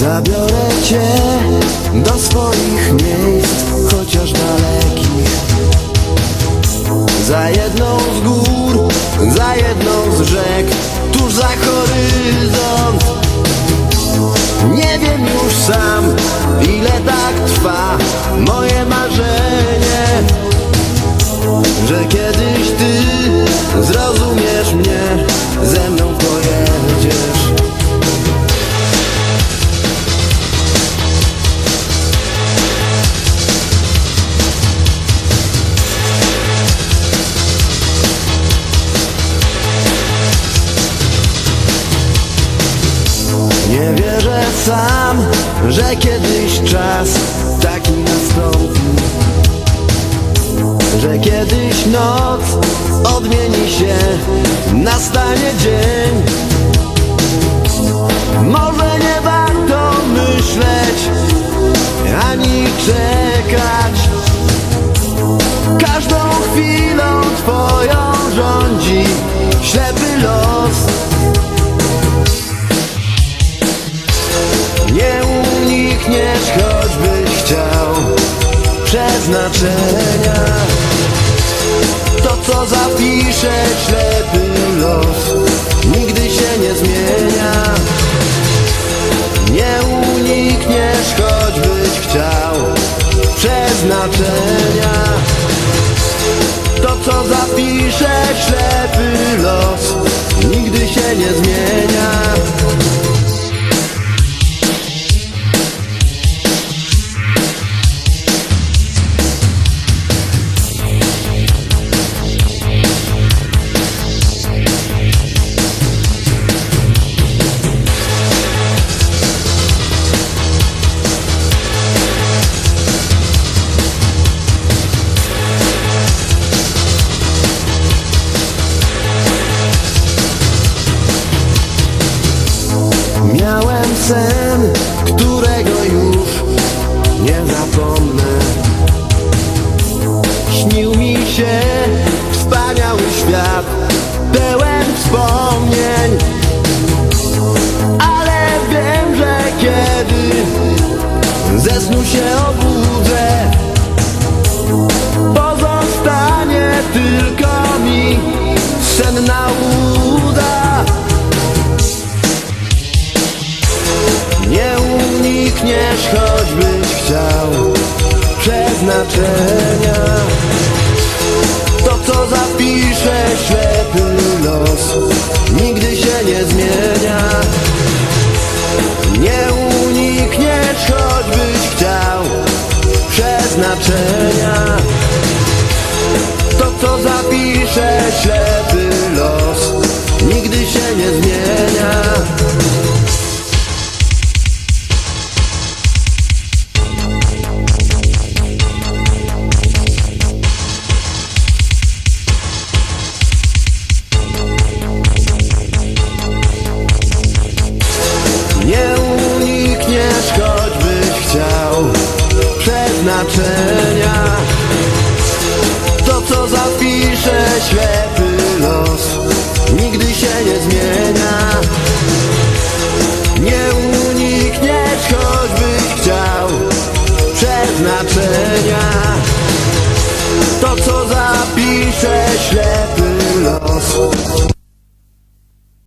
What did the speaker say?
Zabiorę cię do swoich miejsc, chociaż dalekich. Za jedną z gór, za jedną z rzek, tuż za horyzont. Nie wiem już sam, ile tak trwa moje marzenie Że kiedyś ty zrozumiesz Nie wierzę sam, że kiedyś czas taki nastąpi. Że kiedyś noc odmieni się, nastanie dzień. Może przeznaczenia To, co zapisze ślepy los Nigdy się nie zmienia. Nie unikniesz, choćbyś chciał. Przeznaczenia sen, którego już nie zapomnę. Śnił mi się wspaniały świat, pełen wspomnień. Ale wiem, że kiedy ze snu się obudzę Pozostanie tylko mi senna uda przeznaczenia To, co zapisze ślepy los Nigdy się nie zmienia. Nie unikniesz, choćbyś chciał przeznaczenia. To, co zapisze ślepy przeznaczenia To, co zapisze ślepy los Nigdy się nie zmienia. Nie unikniesz, choćbyś chciał przeznaczenia. To, co zapisze ślepy los